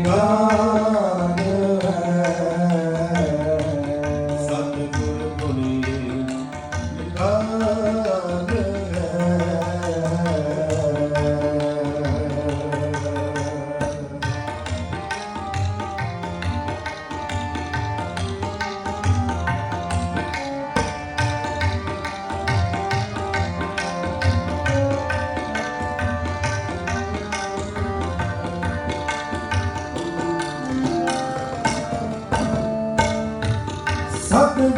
God.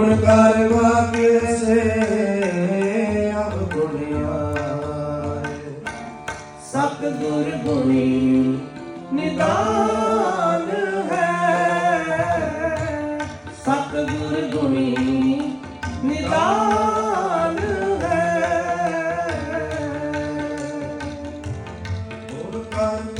ਗੁਣ ਕਰਵਾ ਕਿਰਸੇ ਆਪ ਗੁਣਿਆਏ ਸਤ ਗੁਰ ਗੁਣੀ ਨਿਦਾਨ ਹੈ। ਸਤ ਗੁਰ ਗੁਣੀ ਨਿਦਾਨ ਹੈ। ਗੁਰ ਕਰ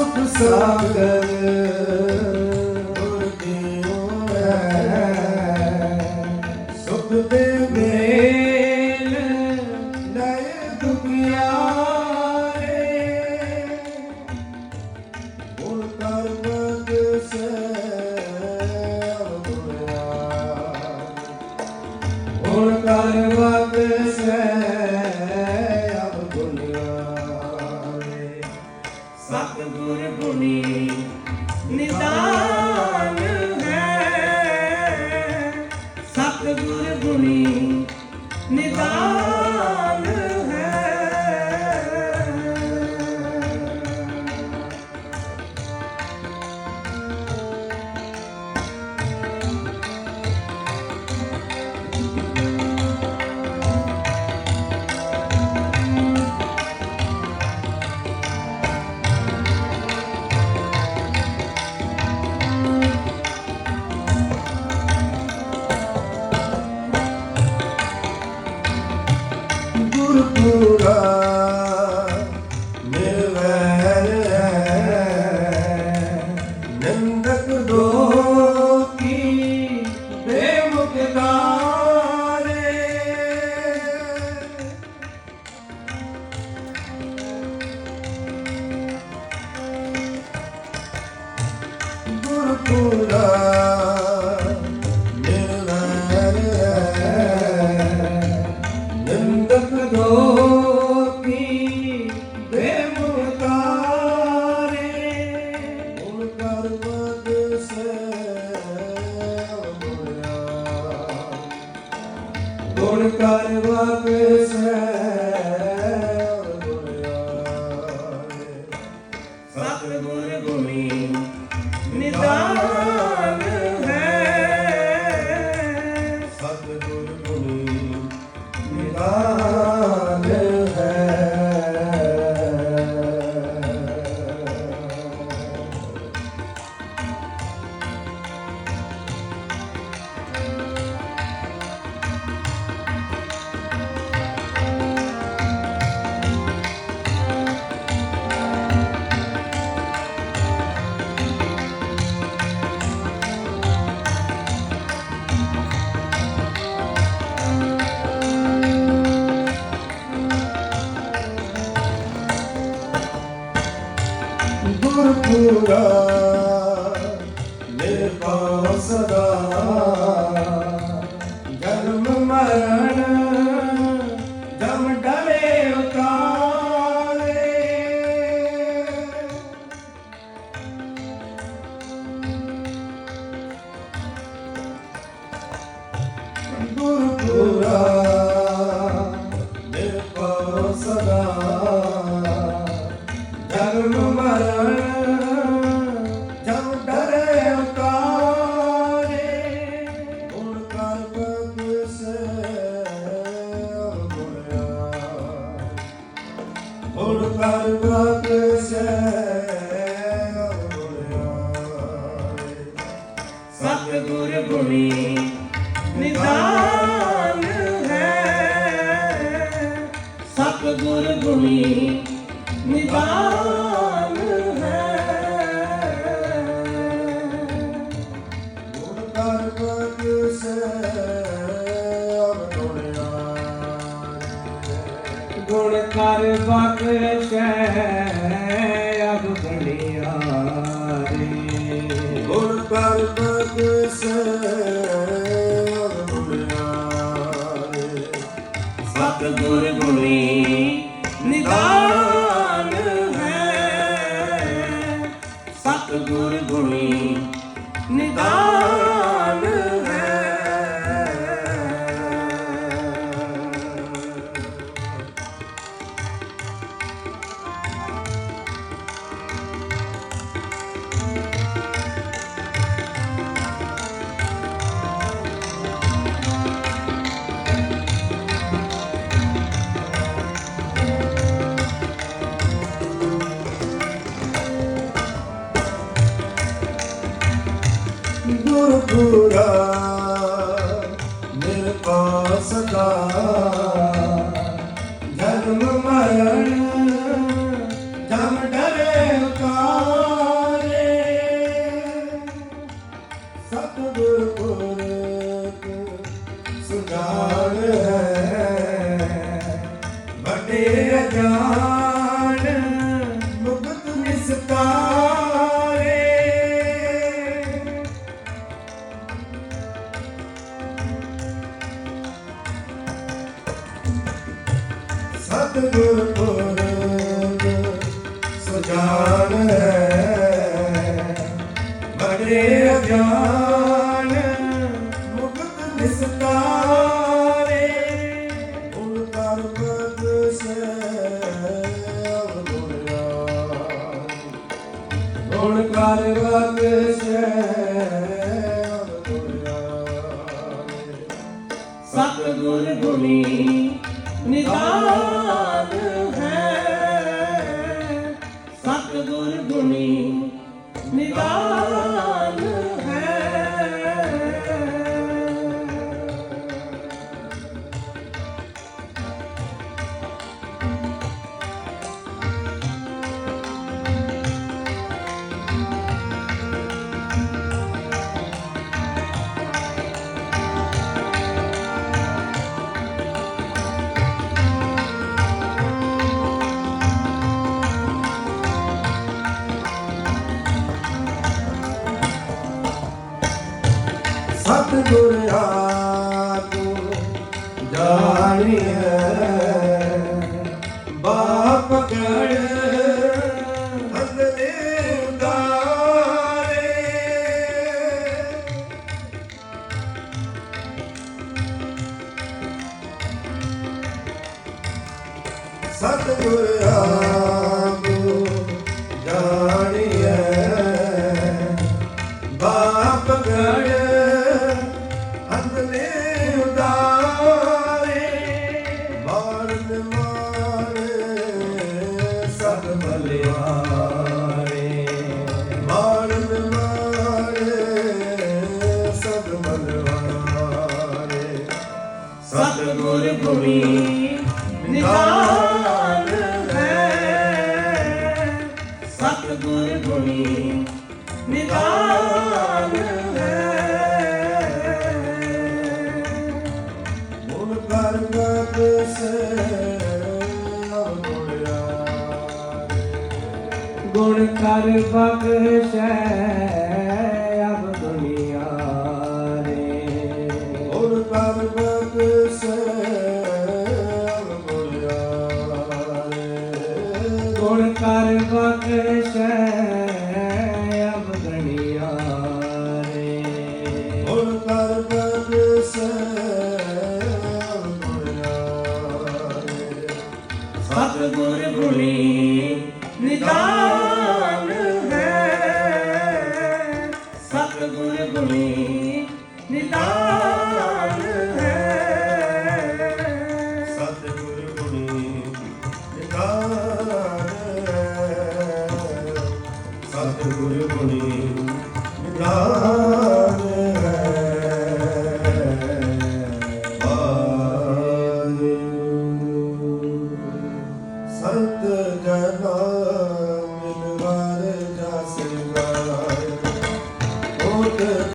ਸੁਖ ਸਾਗਰ purpura सद्गुण गुणी निदान ਨਿਦਾਨ ਹੈ ਗੁਣ ਕਰ ਬਗਸੇ ਗੁਣਿਆ ਗੁਣ ਕਰ ਬਖਸ਼ੈ ਅਬ ਬੜਿਆਰੇ ਗੁਣ ਕਰ ਬਗਸੇ ਗੁਣਿਆ ਸਤਿਗੁਰ ਗੁਣੀ ਨਿਦਾਨ ਹੈ। ਸਤਿਗੁਰ ਗੁਣੀ ਨਿਦਾਨ ਸਤਿਗੁਰ ਪੁਰਖ ਸੁਜਾਨ ਹੈ ਬੜੇ ਅਗਿਆਨ ਮੁਕਤ ਨਿਸਤਾਰੇ ਹੁਣ ਕਰ ਬਦਸੇ ਅਵਗੁਣਿਆ ਹੁਣ ਕਰ ਬਦਸੇ ਅਵਗੁਣਿਆ ਸਤਿਗੁਰ ਗੁਣੀ ਨਿਦਾਨ ਹੈ। ਸਤਿਗੁਰ ਗੁਣੀ ਨਿਦਾਨ ਗੁਣ ਕਰ ਬਖਸ਼ੇ ਗੁਣ ਕਰ ਬਖਸ਼ੈ ਅਬ ਦੁਨੀਆ ਰੇ। ਗੁਣ ਕਰ ਬਖਸ਼ੈ